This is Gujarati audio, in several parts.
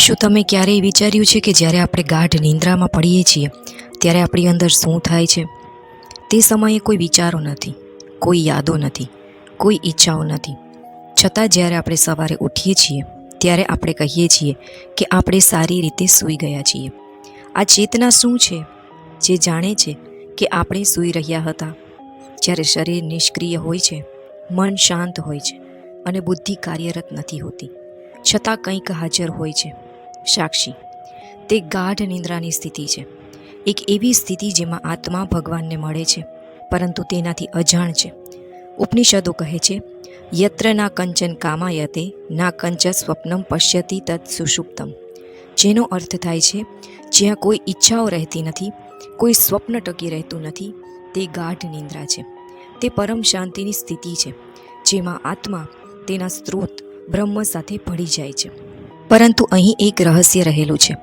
શું તમે ક્યારેય વિચાર્યું છે કે જ્યારે આપણે ગાઢ નિંદ્રામાં પડીએ છીએ, ત્યારે આપણી અંદર શું થાય છે? તે સમયે કોઈ વિચારો નથી, કોઈ યાદો નથી, કોઈ ઈચ્છાઓ નથી. છતાં જ્યારે આપણે સવારે ઉઠીએ છીએ, ત્યારે આપણે કહીએ છીએ કે આપણે સારી રીતે સૂઈ ગયા છીએ. આ ચેતના શું છે? જે જાણે છે કે આપણે સૂઈ રહ્યા હતા. જ્યારે શરીર નિષ્ક્રિય હોય છે, મન શાંત હોય છે અને બુદ્ધિ કાર્યરત નથી હોતી. છતાં કંઈક હાજર હોય છે. સાક્ષી. તે ગાઢ નિંદ્રાની સ્થિતિ છે. એક એવી સ્થિતિ જેમાં આત્મા ભગવાનને મળે છે, પરંતુ તેનાથી અજાણ છે. ઉપનિષદો કહે છે, યત્ર ના કંચન કામાયતે, ના કંચ સ્વપ્નમ પશ્યતિ તત્ સુષુપ્તમ. જેનો અર્થ થાય છે, જ્યાં કોઈ ઈચ્છાઓ રહેતી નથી, કોઈ સ્વપ્ન ટકી રહેતું નથી, તે ગાઢ નિંદ્રા છે. તે પરમ શાંતિની સ્થિતિ છે, જેમાં આત્મા તેના સ્ત્રોત બ્રહ્મ સાથે ભળી જાય છે. પરંતુ અહીં એક રહસ્ય રહેલું છે.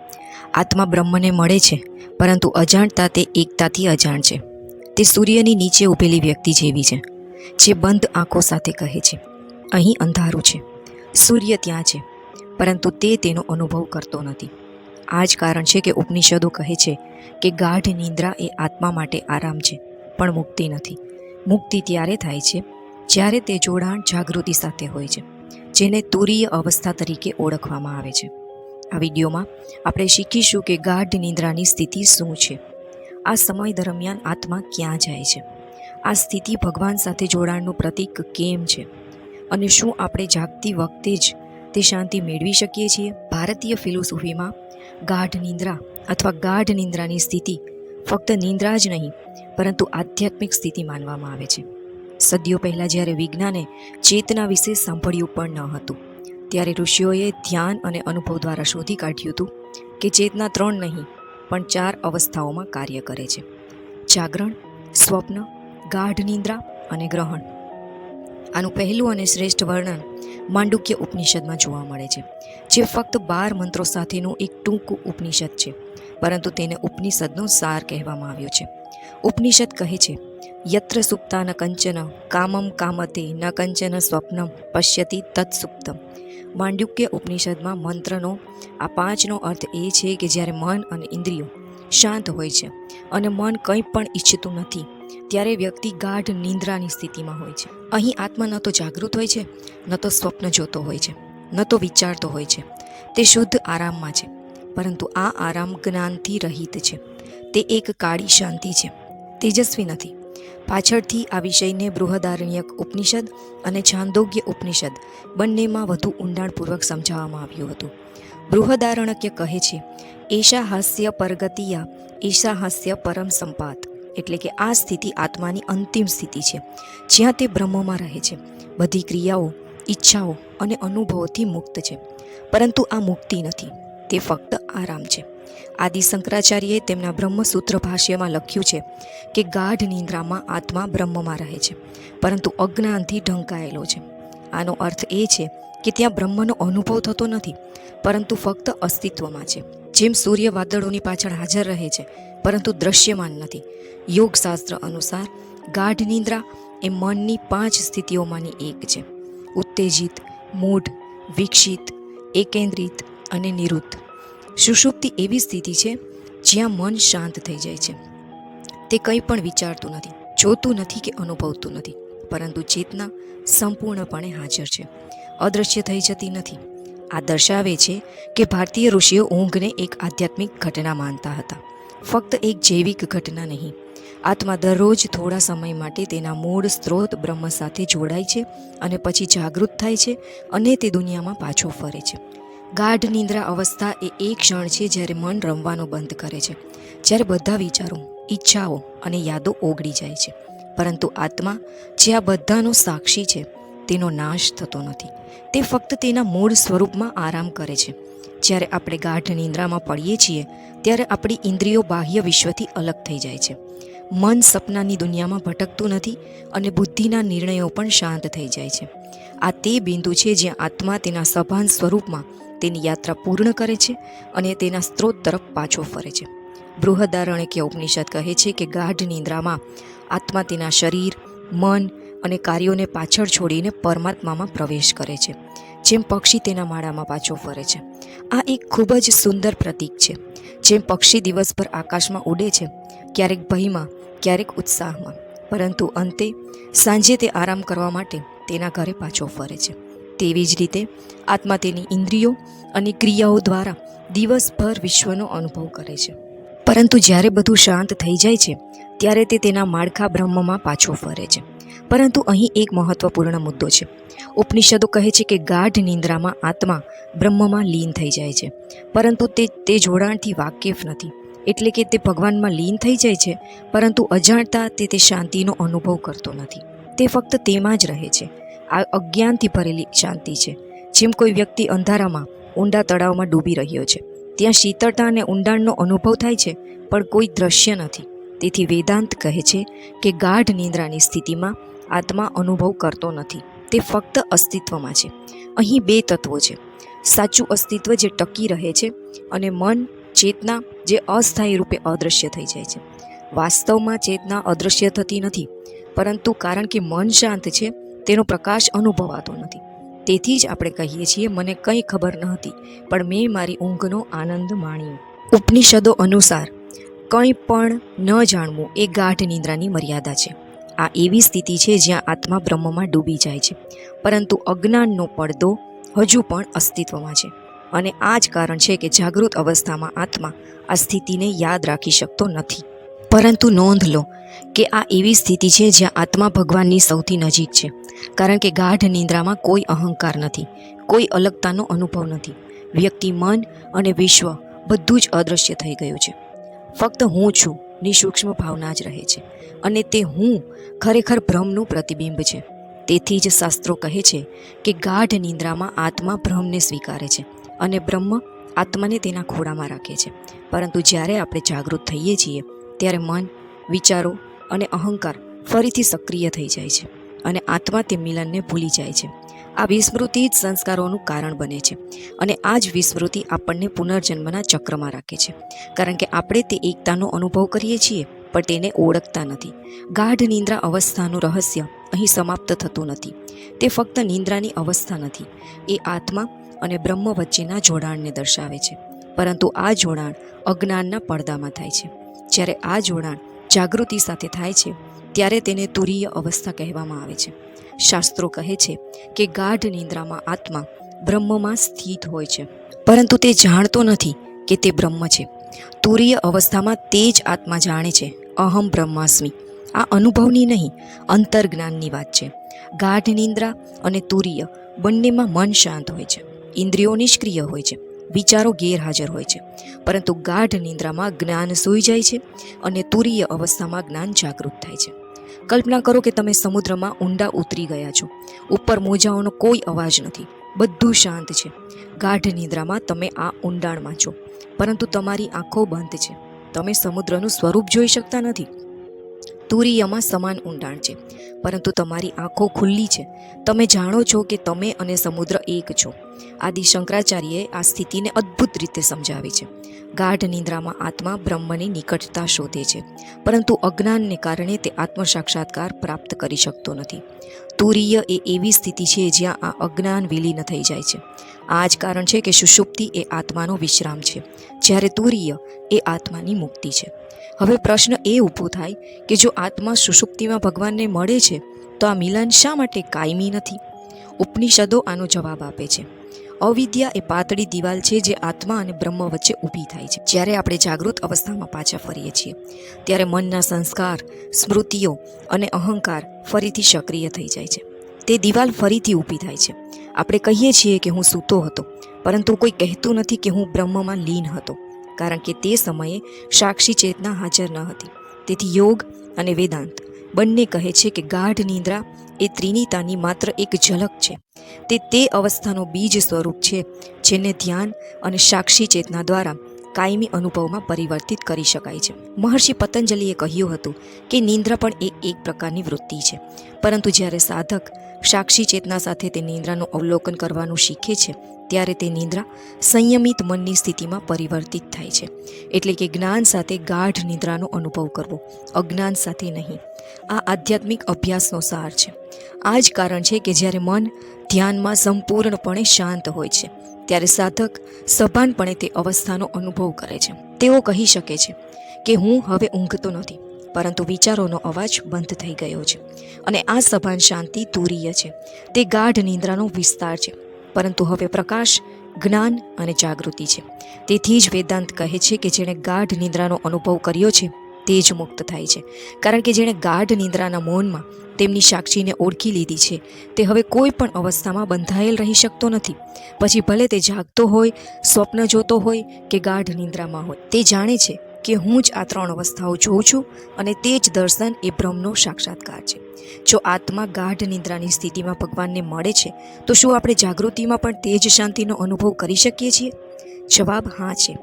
આત્મા બ્રહ્મને મળે છે, પરંતુ અજાણતા તે એકતાથી અજાણ છે. તે સૂર્યની નીચે ઊભેલી વ્યક્તિ જેવી છે, જે બંધ આંખો સાથે કહે છે, અહીં અંધારું છે. સૂર્ય ત્યાં છે. પરંતુ તે તેનો અનુભવ કરતો નથી. આ જ કારણ છે કે ઉપનિષદો કહે છે કે ગાઢ નિંદ્રા એ આત્મા માટે આરામ છે, પણ મુક્તિ નથી. મુક્તિ ત્યારે થાય છે, જ્યારે તે જોડાણ જાગૃતિ સાથે હોય છે. જેને તુરીય અવસ્થા તરીકે ઓળખવામાં આવે છે. આ વિડીયોમાં આપણે શીખીશું કે ગાઢ નિંદ્રાની સ્થિતિ શું છે. આ સમય દરમિયાન આત્મા ક્યાં જાય છે. આ સ્થિતિ ભગવાન સાથે જોડાણનું પ્રતીક કેમ છે? અને શું આપણે જાગતી વખતે જ તે શાંતિ મેળવી શકીએ છીએ? ભારતીય ફિલોસોફીમાં ગાઢ નિંદ્રા અથવા ગાઢ નિંદ્રાની સ્થિતિ ફક્ત નિંદ્રા જ નહીં, પરંતુ આધ્યાત્મિક સ્થિતિ માનવામાં આવે છે. સદીઓ પહેલાં જ્યારે વિજ્ઞાને ચેતના વિશે સાંભળ્યું પણ ન હતું, ત્યારે ઋષિઓએ ધ્યાન અને અનુભવ દ્વારા શોધી કાઢ્યું હતું કે ચેતના ત્રણ નહીં, પણ ચાર અવસ્થાઓમાં કાર્ય કરે છે. જાગરણ, સ્વપ્ન, ગાઢ નિંદ્રા અને ગ્રહણ. આનું પહેલું અને શ્રેષ્ઠ વર્ણન માંડુક્ય ઉપનિષદમાં જોવા મળે છે, જે ફક્ત બાર મંત્રો સાથેનું એક ટૂંકું ઉપનિષદ છે, પરંતુ તેને ઉપનિષદનો સાર કહેવામાં આવ્યો છે. ઉપનિષદ કહે છે યત્ર સુપ્તા ન કંચન કામમ કામતે ન કંચન સ્વપ્નમ પશ્યતિ તત્સુપ્તમ માંડ્યુક્ય ઉપનિષદમાં મંત્રનો આ પાંચનો અર્થ એ છે કે જ્યારે મન અને ઇન્દ્રિયો શાંત હોય છે અને મન કંઈ પણ ઈચ્છતું નથી, ત્યારે વ્યક્તિ ગાઢ નિંદ્રાની સ્થિતિમાં હોય છે. અહીં આત્મા ન તો જાગૃત હોય છે, ન તો સ્વપ્ન જોતો હોય છે, ન તો વિચારતો હોય છે. તે શુદ્ધ આરામમાં છે, પરંતુ આ આરામ જ્ઞાનથી રહિત છે. તે એક કાળી શાંતિ છે, તેજસ્વી નથી. પાછળથી આ વિષયને બૃહદારણ્યક ઉપનિષદ અને છાંદોગ્ય ઉપનિષદ બંનેમાં વધુ ઊંડાણપૂર્વક સમજાવવામાં આવ્યું હતું. બૃહદારણક્ય કહે છે એશા હાસ્ય પરગતિયા એશા હાસ્ય પરમ સંપાત. એટલે કે આ સ્થિતિ આત્માની અંતિમ સ્થિતિ છે, જ્યાં તે બ્રહ્મમાં રહે છે. બધી ક્રિયાઓ, ઈચ્છાઓ અને અનુભવોથી મુક્ત છે. પરંતુ આ મુક્તિ નથી. તે ફક્ત આરામ છે. આદિ શંકરાચાર્યએ તેમના બ્રહ્મસૂત્ર ભાષ્યમાં લખ્યું છે કે ગાઢ નિંદ્રામાં આત્મા બ્રહ્મમાં રહે છે, પરંતુ અજ્ઞાનથી ઢંકાયેલો છે. આનો અર્થ એ છે કે ત્યાં બ્રહ્મનો અનુભવ થતો નથી, પરંતુ ફક્ત અસ્તિત્વમાં છે. જેમ સૂર્ય વાદળોની પાછળ હાજર રહે છે, પરંતુ દ્રશ્યમાન નથી. યોગશાસ્ત્ર અનુસાર ગાઢ નિંદ્રા એ મનની પાંચ સ્થિતિઓમાંની એક છે. ઉત્તેજિત, મૂઢ વિકસિત એકેન્દ્રિત અને નિરુદ્ધ સુષુપ્તિ એવી સ્થિતિ છે, જ્યાં મન શાંત થઈ જાય છે. તે કંઈ પણ વિચારતું નથી, જોતું નથી કે અનુભવતું નથી, પરંતુ ચેતના સંપૂર્ણપણે હાજર છે. અદૃશ્ય થઈ જતી નથી. આ દર્શાવે છે કે ભારતીય ઋષિઓ ઊંઘને એક આધ્યાત્મિક ઘટના માનતા હતા. ફક્ત એક જૈવિક ઘટના નહીં. આત્મા દરરોજ થોડા સમય માટે તેના મૂળ સ્ત્રોત બ્રહ્મ સાથે જોડાય છે અને પછી જાગૃત થાય છે અને તે દુનિયામાં પાછો ફરે છે. ગાઢ નિંદ્રા અવસ્થા એ એક ક્ષણ છે જ્યારે મન રમવાનું બંધ કરે છે. જ્યારે બધા વિચારો, ઈચ્છાઓ અને યાદો ઓગળી જાય છે. પરંતુ આત્મા, જે આ બધાનો સાક્ષી છે, તેનો નાશ થતો નથી. તે ફક્ત તેના મૂળ સ્વરૂપમાં આરામ કરે છે. જ્યારે આપણે ગાઢ નિંદ્રામાં પડીએ છીએ, ત્યારે આપણી ઇન્દ્રિયો બાહ્ય વિશ્વથી અલગ થઈ જાય છે. મન સપનાની દુનિયામાં ભટકતું નથી અને બુદ્ધિના નિર્ણયો પણ શાંત થઈ જાય છે. આ તે બિંદુ છે જ્યાં આત્મા તેના સભાન સ્વરૂપમાં તેની યાત્રા પૂર્ણ કરે છે અને તેના સ્ત્રોત તરફ પાછો ફરે છે. બૃહદારણ્યકે ઉપનિષદ કહે છે કે ગાઢ નિંદ્રામાં આત્મા તેના શરીર, મન અને કાર્યોને પાછળ છોડીને પરમાત્મામાં પ્રવેશ કરે છે, જેમ પક્ષી તેના માળામાં પાછો ફરે છે. આ એક ખૂબ જ સુંદર પ્રતીક છે. જેમ પક્ષી દિવસભર આકાશમાં ઉડે છે, ક્યારેક ભયમાં ક્યારેક ઉત્સાહમાં. પરંતુ અંતે, સાંજે તે આરામ કરવા માટે તેના ઘરે પાછો ફરે છે. તેવી જ રીતે, આત્મા તેની ઇન્દ્રિયો અને ક્રિયાઓ દ્વારા દિવસભર વિશ્વનો અનુભવ કરે છે. પરંતુ જ્યારે બધું શાંત થઈ જાય છે, ત્યારે તે તેના માળખા બ્રહ્મમાં પાછો ફરે છે. પરંતુ અહીં એક મહત્વપૂર્ણ મુદ્દો છે. ઉપનિષદો કહે છે કે ગાઢ નિંદ્રામાં આત્મા બ્રહ્મમાં લીન થઈ જાય છે. પરંતુ તે તે જોડાણથી વાકેફ નથી. એટલે કે તે ભગવાનમાં લીન થઈ જાય છે, પરંતુ અજાણતા તે તે શાંતિનો અનુભવ કરતો નથી. તે ફક્ત તેમાં જ રહે છે. આ અજ્ઞાનથી ભરેલી શાંતિ છે, જેમ કોઈ વ્યક્તિ અંધારામાં, ઊંડા તળાવમાં ડૂબી રહ્યો છે. ત્યાં શીતળતા અને ઊંડાણનો અનુભવ થાય છે, પણ કોઈ દ્રશ્ય નથી. તેથી વેદાંત કહે છે કે ગાઢ નિંદ્રાની સ્થિતિમાં આત્મા અનુભવ કરતો નથી. તે ફક્ત અસ્તિત્વમાં છે. અહીં બે તત્વો છે. સાચું અસ્તિત્વ જે ટકી રહે છે અને મન ચેતના જે અસ્થાયી રૂપે અદૃશ્ય થઈ જાય છે. વાસ્તવમાં ચેતના અદૃશ્ય થતી નથી, પરંતુ કારણ કે મન શાંત છે, તેનો પ્રકાશ અનુભવાતો નથી. તેથી જ આપણે કહીએ છીએ, મને કંઈ ખબર ન હતી, પણ મેં મારી ઊંઘનો આનંદ માણ્યો. ઉપનિષદો અનુસાર, કંઈ પણ ન જાણવું એ ગાઢ નિંદ્રાની મર્યાદા છે. આ એવી સ્થિતિ છે જ્યાં આત્મા બ્રહ્મમાં ડૂબી જાય છે, પરંતુ અજ્ઞાનનો પડદો હજુ પણ અસ્તિત્વમાં છે. અને આ જ કારણ છે કે જાગૃત અવસ્થામાં આત્મા આ સ્થિતિને યાદ રાખી શકતો નથી. પરંતુ નોંધ લો કે આ એવી સ્થિતિ છે જ્યાં આત્મા ભગવાનની સૌથી નજીક છે, કારણ કે ગાઢ નિંદ્રામાં કોઈ અહંકાર નથી, કોઈ અલગતાનો અનુભવ નથી. વ્યક્તિ મન અને વિશ્વ બધું જ અદૃશ્ય થઈ ગયું છે. ફક્ત હું છું, ની સૂક્ષ્મ ભાવના જ રહે છે, અને તે હું ખરેખર ભ્રમનું પ્રતિબિંબ છે. તેથી જ શાસ્ત્રો કહે છે કે ગાઢ નિંદ્રામાં આત્મા ભ્રમને સ્વીકારે છે. અને બ્રહ્મ આત્માને તેના ખોળામાં રાખે છે. પરંતુ જ્યારે આપણે જાગૃત થઈએ છીએ, ત્યારે મન, વિચારો અને અહંકાર ફરીથી સક્રિય થઈ જાય છે અને આત્મા તે મિલનને ભૂલી જાય છે. આ વિસ્મૃતિ જ સંસ્કારોનું કારણ બને છે અને આ જ વિસ્મૃતિ આપણને પુનર્જન્મના ચક્રમાં રાખે છે. કારણ કે આપણે તે એકતાનો અનુભવ કરીએ છીએ, પણ તેને ઓળખતા નથી. ગાઢ નિંદ્રા અવસ્થાનું રહસ્ય અહીં સમાપ્ત થતું નથી. તે ફક્ત નિંદ્રાની અવસ્થા નથી. એ આત્મા અને બ્રહ્મ વચ્ચેના જોડાણને દર્શાવે છે. પરંતુ આ જોડાણ અજ્ઞાનના પડદામાં થાય છે. જ્યારે આ જોડાણ જાગૃતિ સાથે થાય છે, ત્યારે તેને તુરીય અવસ્થા કહેવામાં આવે છે. શાસ્ત્રો કહે છે કે ગાઢ નિંદ્રામાં આત્મા બ્રહ્મમાં સ્થિત હોય છે. પરંતુ તે જાણતો નથી કે તે બ્રહ્મ છે. તુરીય અવસ્થામાં તે જ આત્મા જાણે છે, અહમ બ્રહ્માસ્મિ. આ અનુભવની નહીં, અંતર્જ્ઞાનની વાત છે. ગાઢ નિંદ્રા અને તુરીય બંનેમાં મન શાંત હોય છે. ઇન્દ્રિયો નિષ્ક્રિય હોય છે, વિચારો ગેરહાજર હોય છે, પરંતુ ગાઢ નિંદ્રામાં જ્ઞાન સૂઈ જાય છે અને તુરીય અવસ્થામાં જ્ઞાન જાગૃત થાય છે. કલ્પના કરો કે તમે સમુદ્રમાં ઊંડા ઉતરી ગયા છો, ઉપર મોજાઓનો કોઈ અવાજ નથી, બધું શાંત છે. ગાઢ નિંદ્રામાં તમે આ ઊંડાણમાં છો, પરંતુ તમારી આંખો બંધ છે. તમે સમુદ્રનું સ્વરૂપ જોઈ શકતા નથી. તુરીયમાં સમાન ઊંડાણ છે. પરંતુ તમારી આંખો ખુલ્લી છે. તમે જાણો છો કે તમે અને સમુદ્ર એક છો. આદિ શંકરાચાર્યએ આ સ્થિતિને અદ્ભુત રીતે સમજાવી છે. ગાઢ નિંદ્રામાં આત્મા બ્રહ્મની નિકટતા શોધે છે. પરંતુ અજ્ઞાનને કારણે તે આત્મ સાક્ષાત્કાર પ્રાપ્ત કરી શકતો નથી. તુરીય એ એવી સ્થિતિ છે જ્યાં આ અજ્ઞાન વિલીન થઈ જાય છે. આ જ કારણ છે કે સુષુપ્તિ એ આત્માનો વિશ્રામ છે, જ્યારે તુરીય એ આત્માની મુક્તિ છે. હવે પ્રશ્ન એ ઊભો થાય કે જો આત્મા સુષુપ્તિમાં ભગવાનને મળે છે, તો આ મિલન શા માટે કાયમી નથી? ઉપનિષદો આનો જવાબ આપે છે. અવિદ્યા એ પાતળી દિવાલ છે જે આત્મા અને બ્રહ્મ વચ્ચે ઊભી થાય છે. જ્યારે આપણે જાગૃત અવસ્થામાં પાછા ફરીએ છીએ, ત્યારે મનના સંસ્કાર, સ્મૃતિઓ અને અહંકાર ફરીથી સક્રિય થઈ જાય છે. તે દિવાલ ફરીથી ઊભી થાય છે. આપણે કહીએ છીએ કે હું સૂતો હતો, પરંતુ કોઈ કહેતું નથી કે હું બ્રહ્મમાં લીન હતો, કારણ કે તે સમયે સાક્ષી ચેતના હાજર ન હતી. તેથી યોગ અને વેદાંત બંને કહે છે કે ગાઢ નિંદ્રા એ ત્રિનીતાની માત્ર એક ઝલક છે. તે તે અવસ્થાનો બીજ સ્વરૂપ છે, જેને ધ્યાન અને સાક્ષી ચેતના દ્વારા કાયમી અનુભવમાં પરિવર્તિત કરી શકાય છે. મહર્ષિ પતંજલિએ કહ્યું હતું કે નિંદ્રા પણ એ એક પ્રકારની વૃત્તિ છે. પરંતુ જ્યારે સાધક સાક્ષી ચેતના સાથે તે નિંદ્રાનું અવલોકન કરવાનું શીખે છે, ત્યારે તે નિંદ્રા સંયમિત મનની સ્થિતિમાં પરિવર્તિત થાય છે. એટલે કે જ્ઞાન સાથે ગાઢ નિંદ્રાનો અનુભવ કરવો, અજ્ઞાન સાથે નહીં. આ આધ્યાત્મિક અભ્યાસનો સાર છે. આ જ કારણ છે કે જ્યારે મન ધ્યાનમાં સંપૂર્ણપણે શાંત હોય છે. ત્યારે સાધક સભાનપણે તે અવસ્થાનો અનુભવ કરે છે. તેઓ કહી શકે છે કે હું હવે ઊંઘતો નથી, પરંતુ વિચારોનો અવાજ બંધ થઈ ગયો છે અને આ સભાન શાંતિ તુરીય છે. તે ગાઢ નિંદ્રાનો વિસ્તાર છે, પરંતુ હવે પ્રકાશ, જ્ઞાન અને જાગૃતિ છે. તેથી જ વેદાંત કહે છે કે જેણે ગાઢ નિંદ્રાનો અનુભવ કર્યો છે તે જ મુક્ત થાય છે. કારણ કે જેણે ગાઢ નિંદ્રાના મૌનમાં તેમની સાક્ષીને ઓળખી લીધી છે, તે હવે કોઈ પણ અવસ્થામાં બંધાયેલ રહી શકતો નથી. પછી ભલે તે જાગતો હોય, સ્વપ્ન જોતો હોય કે ગાઢ નિંદ્રામાં હોય, તે જાણે છે કે હું જ આ ત્રણ અવસ્થાઓ જોઉં છું અને તે જ દર્શન એ બ્રહ્મનો સાક્ષાત્કાર છે. જો આત્મા ગાઢ નિંદ્રાની સ્થિતિમાં ભગવાનને મળે છે, તો શું આપણે જાગૃતિમાં પણ તે જ શાંતિનો અનુભવ કરી શકીએ છીએ? જવાબ હા છે.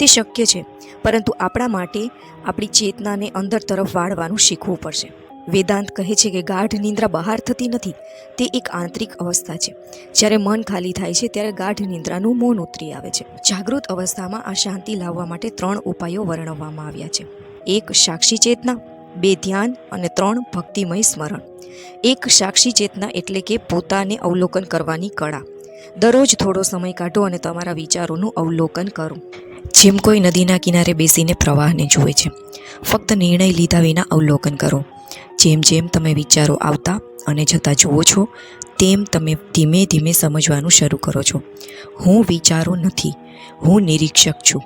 તે શક્ય છે, પરંતુ આપણા માટે આપણી ચેતનાને અંદર તરફ વાળવાનું શીખવું પડશે. વેદાંત કહે છે કે ગાઢ નિંદ્રા બહાર થતી નથી, તે એક આંતરિક અવસ્થા છે. જ્યારે મન ખાલી થાય છે, ત્યારે ગાઢ નિંદ્રાનું મૌન ઉતરી આવે છે. જાગૃત અવસ્થામાં આ શાંતિ લાવવા માટે ત્રણ ઉપાયો વર્ણવવામાં આવ્યા છે. એક, સાક્ષી ચેતના, બે, ધ્યાન અને ત્રણ, ભક્તિમય સ્મરણ. એક, સાક્ષી ચેતના એટલે કે પોતાને અવલોકન કરવાની કળા. દરરોજ થોડો સમય કાઢો અને તમારા વિચારોનું અવલોકન કરો. જેમ કોઈ નદીના કિનારે બેસીને પ્રવાહને જુએ છે, ફક્ત નિર્ણય લીધા વિના અવલોકન કરો. જેમ જેમ તમે વિચારો આવતા અને જતા જુઓ છો, તેમ તમે ધીમે ધીમે સમજવાનું શરૂ કરો છો. હું વિચારો નથી, હું નિરીક્ષક છું.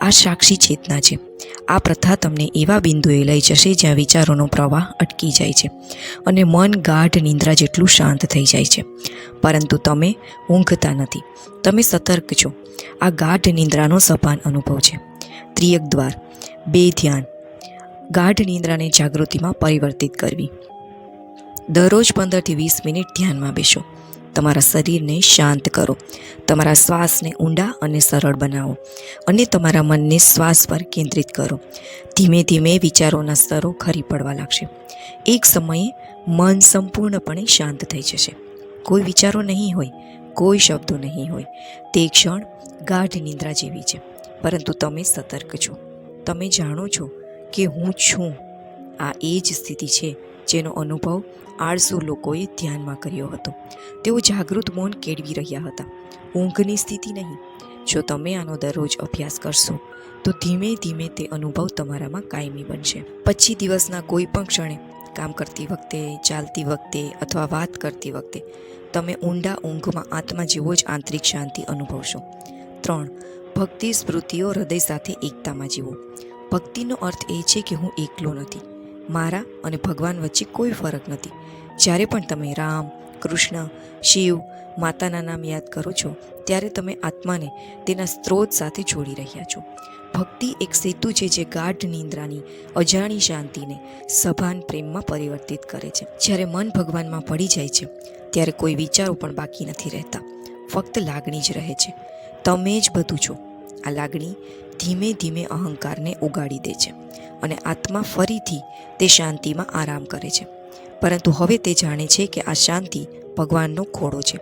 આ સાક્ષી ચેતના છે. આ પ્રથા તમને એવા બિંદુએ લઈ જશે જ્યાં વિચારોનો પ્રવાહ અટકી જાય છે અને મન ગાઢ નિંદ્રા જેટલું શાંત થઈ જાય છે. પરંતુ તમે ઊંઘતા નથી. તમે સતર્ક છો. આ ગાઢ નિંદ્રાનો સપાન અનુભવ છે. ત્રિયક દ્વાર. બે ધ્યાન. ગાઢ નિંદ્રાને જાગૃતિમાં પરિવર્તિત કરવી. દરરોજ પંદરથી વીસ મિનિટ ધ્યાનમાં બેસો. તમારા શરીરને શાંત કરો. તમારા શ્વાસને ઊંડા અને સરળ બનાવો અને તમારા મનને શ્વાસ પર કેન્દ્રિત કરો. ધીમે ધીમે વિચારોના સ્તરો ખરી પડવા લાગશે. એક સમયે મન સંપૂર્ણપણે શાંત થઈ જશે. કોઈ વિચારો નહીં હોય, કોઈ શબ્દો નહીં હોય. તે ક્ષણ ગાઢ નિંદ્રા જેવી છે. પરંતુ તમે સતર્ક છો. તમે જાણો છો કે હું છું. આ એ જ સ્થિતિ છે જેનો અનુભવ આળસુ લોકોએ ધ્યાનમાં કર્યો હતો. તેઓ જાગૃત મૌન કેળવી રહ્યા હતા. ઊંઘની સ્થિતિ નહીં. જો તમે આનો દરરોજ અભ્યાસ કરશો, તો ધીમે ધીમે તે અનુભવ તમારામાં કાયમી બનશે. પછી દિવસના કોઈ પણ ક્ષણે, કામ કરતી વખતે, ચાલતી વખતે અથવા વાત કરતી વખતે, તમે ઊંડા ઊંઘમાં આત્મા જેવો જ આંતરિક શાંતિ અનુભવશો. ત્રણ, ભક્તિ સ્મૃતિઓ હૃદય સાથે એકતામાં જીવો. ભક્તિનો અર્થ એ છે કે હું એકલો નથી. મારા અને ભગવાન વચ્ચે કોઈ ફરક નથી. જ્યારે પણ તમે રામ, કૃષ્ણ, શિવ, માતાના નામ યાદ કરો છો, ત્યારે તમે આત્માને તેના સ્ત્રોત સાથે જોડી રહ્યા છો. ભક્તિ એક સેતુ છે જે ગાઢ નિંદ્રાની, અજાણી શાંતિને સભાન પ્રેમમાં પરિવર્તિત કરે છે. જ્યારે મન ભગવાનમાં પડી જાય છે, ત્યારે કોઈ વિચારો પણ બાકી નથી રહેતા. ફક્ત લાગણી જ રહે છે. તમે જ બધું છો. આ લાગણી ધીમે ધીમે અહંકારને ઉગાડી દે છે અને આત્મા ફરીથી તે શાંતિમાં આરામ કરે છે. પરંતુ હવે તે જાણે છે કે આ શાંતિ ભગવાનનો ખોળો છે.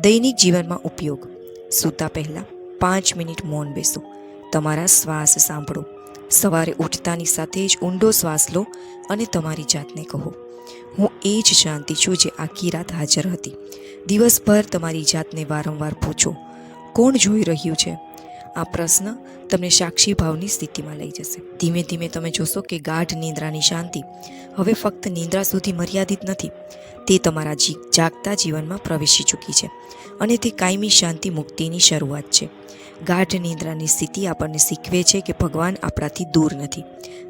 દૈનિક જીવનમાં ઉપયોગ. સૂતા પહેલાં પાંચ મિનિટ મૌન બેસો. તમારા શ્વાસ સાંભળો. સવારે ઉઠતાની સાથે જ ઊંડો શ્વાસ લો અને તમારી જાતને કહો. હું એ જ શાંતિ છું જે આખી રાત હાજર હતી. દિવસભર તમારી જાતને વારંવાર પૂછો. કોણ જોઈ રહ્યું છે? આ પ્રશ્ન તમને સાક્ષી ભાવની સ્થિતિમાં લઈ જશે. ધીમે ધીમે તમે જોશો કે ગાઢ નિંદ્રાની શાંતિ હવે ફક્ત નિંદ્રા સુધી મર્યાદિત નથી. તે તમારા જી, જાગતા જીવનમાં પ્રવેશી ચૂકી છે અને તે કાયમી શાંતિ મુક્તિની શરૂઆત છે. ગાઢ નિંદ્રાની સ્થિતિ આપણને શીખવે છે કે ભગવાન આપણાથી દૂર નથી.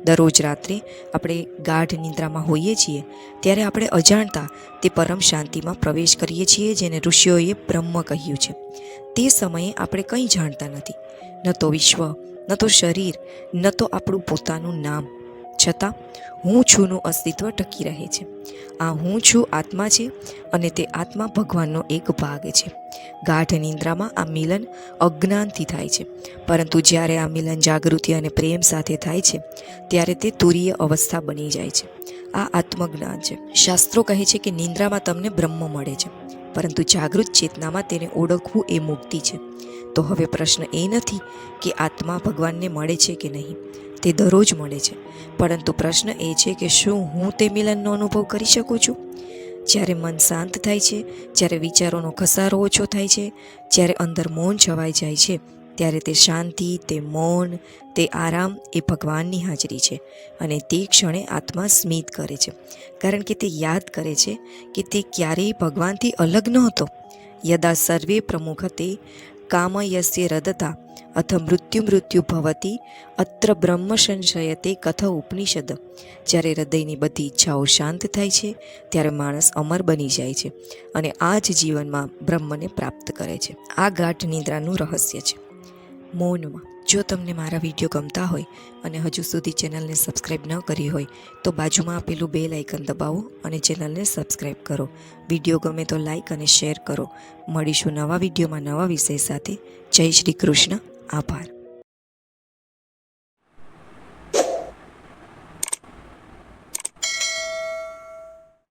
દરરોજ રાત્રે આપણે ગાઢ નિંદ્રામાં હોઈએ છીએ ત્યારે આપણે અજાણતા તે પરમ શાંતિમાં પ્રવેશ કરીએ છીએ જેને ઋષિઓએ બ્રહ્મ કહ્યું છે. તે સમયે આપણે કંઈ જાણતા નથી. ન તો વિશ્વ, ન તો શરીર, ન તો આપણું પોતાનું નામ. છતાં, હું છુંનું અસ્તિત્વ ટકી રહે છે. આ હું છું આત્મા છે અને તે આત્મા ભગવાનનો એક ભાગ છે. ગાઢ નિંદ્રામાં આ મિલન અજ્ઞાનથી થાય છે. પરંતુ જ્યારે આ મિલન જાગૃતિ અને પ્રેમ સાથે થાય છે, ત્યારે તે તુરીય અવસ્થા બની જાય છે. આ આત્મજ્ઞાન છે. શાસ્ત્રો કહે છે કે નિંદ્રામાં તમને બ્રહ્મ મળે છે. પરંતુ જાગૃત ચેતનામાં તેને ઓળખવું એ મુક્તિ છે. તો હવે પ્રશ્ન એ નથી કે આત્મા ભગવાનને મળે છે કે નહીં. તે દરરોજ મળે છે. પરંતુ પ્રશ્ન એ છે કે શું હું તે મિલનનો અનુભવ કરી શકું છું? જ્યારે મન શાંત થાય છે, જ્યારે વિચારોનો ઘસારો ઓછો થાય છે, જ્યારે અંદર મૌન છવાઈ જાય છે ત્યારે તે શાંતિ, તે મૌન, તે આરામ એ ભગવાનની હાજરી છે અને તે ક્ષણે આત્મા સ્મિત કરે છે. કારણ કે તે યાદ કરે છે કે તે ક્યારેય ભગવાનથી અલગ નહોતો. યદા સર્વે પ્રમુખતે કામયસ્ય રદતા અથ મૃત્યુ મૃત્યુ ભવતી અત્ર બ્રહ્મ સંશયતે કથ ઉપનિષદ. જ્યારે હૃદયની બધી ઈચ્છાઓ શાંત થાય છે, ત્યારે માણસ અમર બની જાય છે અને આ જ જીવનમાં બ્રહ્મને પ્રાપ્ત કરે છે. આ ગાઢ નિદ્રાનું રહસ્ય છે. મૌનમાં જો તમને મારા વીડિયો ગમતા હોય અને હજુ સુધી ચેનલને સબસ્ક્રાઈબ ન કરી હોય, તો બાજુમાં આપેલું બેલ આઇકન દબાવો અને ચેનલને સબસ્ક્રાઈબ કરો. વીડિયો ગમે તો લાઇક અને શેર કરો. મળીશું નવા વિડીયોમાં નવા વિષય સાથે. જય શ્રી કૃષ્ણ. આભાર.